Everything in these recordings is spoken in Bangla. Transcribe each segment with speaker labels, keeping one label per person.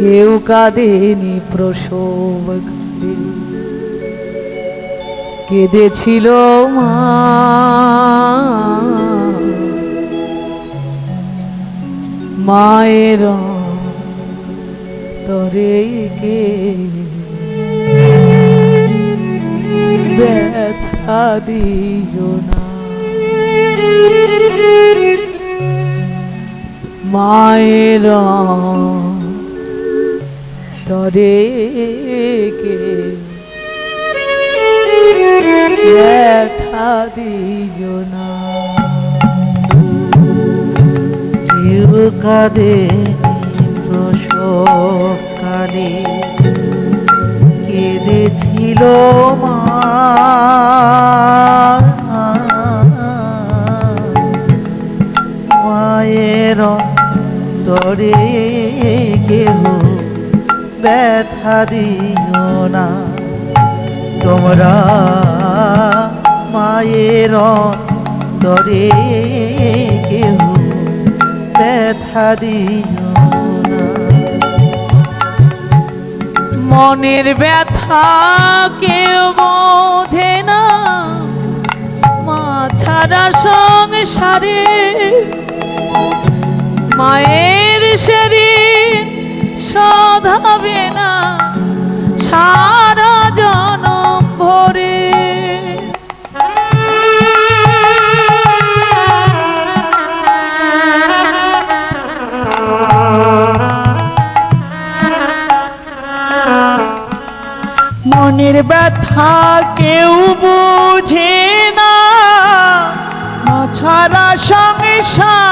Speaker 1: কেউ কাঁদেনি প্রসব কাঁদে কেঁদেছিল মা। মায়ের তরে কে? ব্যথা দিও না। মায়ের তরে কে? ব্যথা দিও না।
Speaker 2: কাঁদে প্রসবকালে কেঁদেছিল মা। মায়ের তরে কেহ ব্যথা দিও না। তোমরা মায়ের তরে কেহ ব্যথা দিও না।
Speaker 1: মনের ব্যথা কেউ বোঝে না। মা ছাড়া সংসারে মায়ের শরীর সধাবে না। সারা জনম ভরে।
Speaker 3: মনের ব্যথা কেউ বুঝে না। ছাড়া সংসারে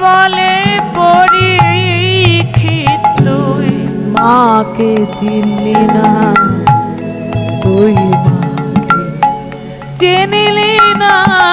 Speaker 1: বলে পরীক্ষিত তুই। মাকে চিনলি না। তুই মাকে চিনলি না।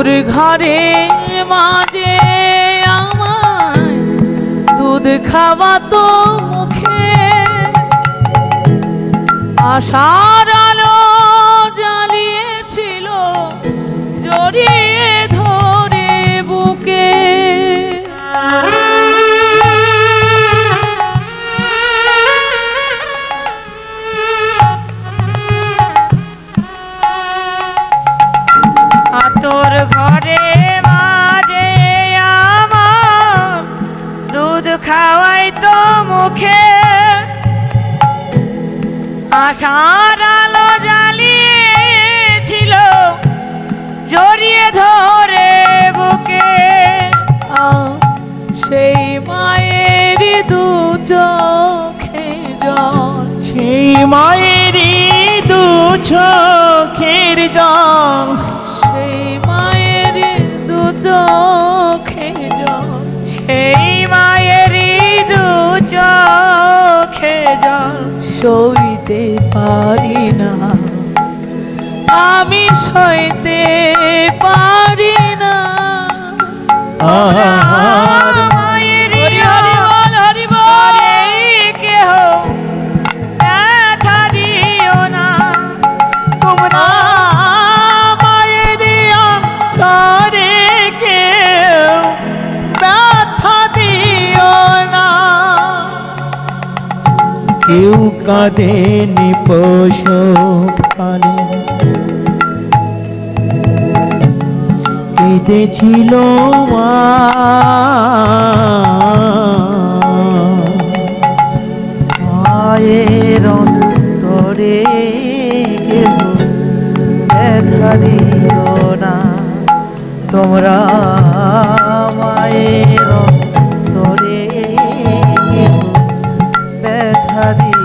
Speaker 1: আতুর ঘরে মাঝে আমায় দুধ খাওয়া তো মুখে। আশার আতর ঘরে মাঝে আমার দুধ খাওয়াই তো মুখে। আশার আলো জ্বালিয়েছিল জড়িয়ে ধরে বুকে। সেই মায়ের দু চোখে জল।
Speaker 3: সেই মায়েরই দু চোখের জল।
Speaker 1: সইতে পারি না। আমি সইতে
Speaker 3: কেউ কাঁদেনি পশু পালন কেঁদেছিল মা
Speaker 2: মায়ের অন্তরে কেহ ব্যথা দিও না তোমরা মায়ের অন্তরে কেহ ব্যথা দিও